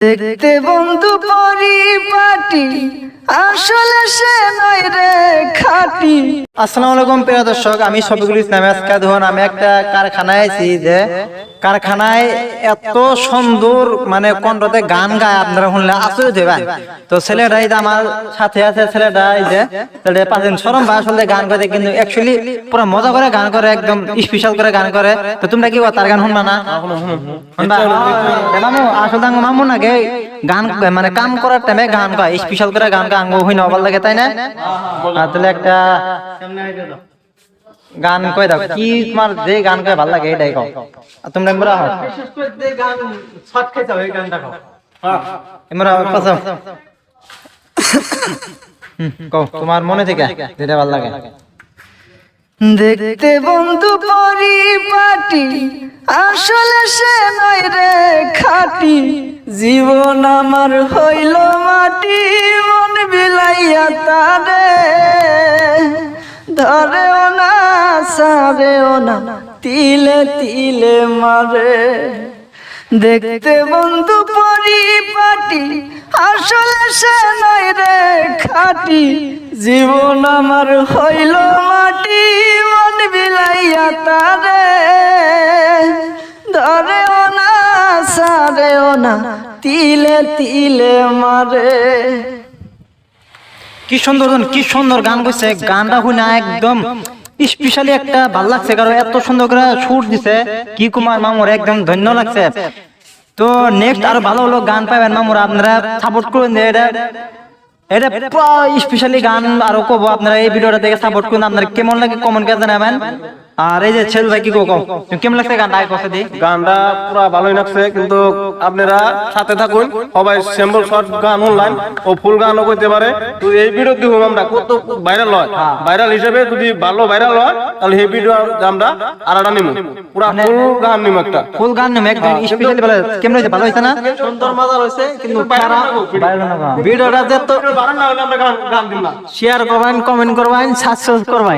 দেখতে বন্ধু পরিপাটি আসলে সে নয় রে খাটি আসসালামু আলাইকুম প্রিয় দর্শক, আমি ইসলাম আমি একটা কারখানায় আছি যে কারখানায় এত সুন্দর মানে কণ্ঠতে গান গায়, আপনারা শুনলে আশ্চর্য তো যে আমার সাথে আছে ছেলেটাই যে, ছেলেটা পাঁচদিন সরম আসলে গান করে, কিন্তু অ্যাকচুয়ালি পুরো মজা করে গান করে, একদম স্পেশাল করে গান করে। তো তোমরা কি তার গান শুনবা না? মামু, আসলে মামু নাকি গান মানে কাম করার টাইমে গান গায় স্পেশাল করে গান গায় আঙ্গ হইনা লাগে, তাই না? তাহলে একটা গান কই দাও? কি তোমার যে গান কয় ভালো লাগে এটাই কও। আর তোমরা এমরা হও এমরা পাসাও কও। তোমার মনে থেকে যেটা ভালো লাগে। দেখতে বন্ধু পরিপাটি আসলে সে নয় রে খাটি। জীবন আমার হইল মাটি মন বিলাইয়া তারে। ধরেও না, সারেও না, তিলে তিলে মারে। দেখতে বন্ধু পরিপাটি, আসলে সে নয় রে খাটি। জীবন আমার হইল মাটি, মন বিলাইয়া তারে। ধরেও না, সারেও না, তিলে তিলে মারে। কি সুন্দর কি সুন্দর গান কইছে গানটা শুনে একদম স্পেশালি একটা ভালো লাগছে, কারণ এত সুন্দর করে সুর দিছে। কি কুমার মামুর, একদম ধন্য লাগছে। তো নেক্সট আরও ভালো ভালো গান পাবেন মামুর, আপনারা সাপোর্ট করুন এটা। এটা স্পেশালি গান আরও কব, আপনারা এই ভিডিওটা দেখে সাপোর্ট করুন। আপনারা কেমন লাগে কমেন্ট করে জানাবেন। আর এই যে ছেল ভাই কি কো কও? কেমন লাগছে গানটা? কথা দি গানটা পুরো ভালোই লাগছে কিন্তু আপনারা সাথে থাকুন সবাই স্যাম্পল শর্ট গান অনলাইন ও ফুল গানও করতে পারে। তো এই ভিডিও দিব আমরা কত ভাইরাল হয়। ভাইরাল হিসেবে যদি ভালো ভাইরাল হয় তাহলে এই ভিডিও আমরা আলাদা নিমু। পুরো ফুল গান নিমু একটা। ফুল গান নেম একদম স্পেশালি ভালো কেমন হয়েছে? ভালো হয়েছে না? সুন্দর মজা হয়েছে কিন্তু ভিডিওটা যে তো বারান না হলে আমরা গান গান দিম না শেয়ার করবেন কমেন্ট করবেন সাবস্ক্রাইব করবেন।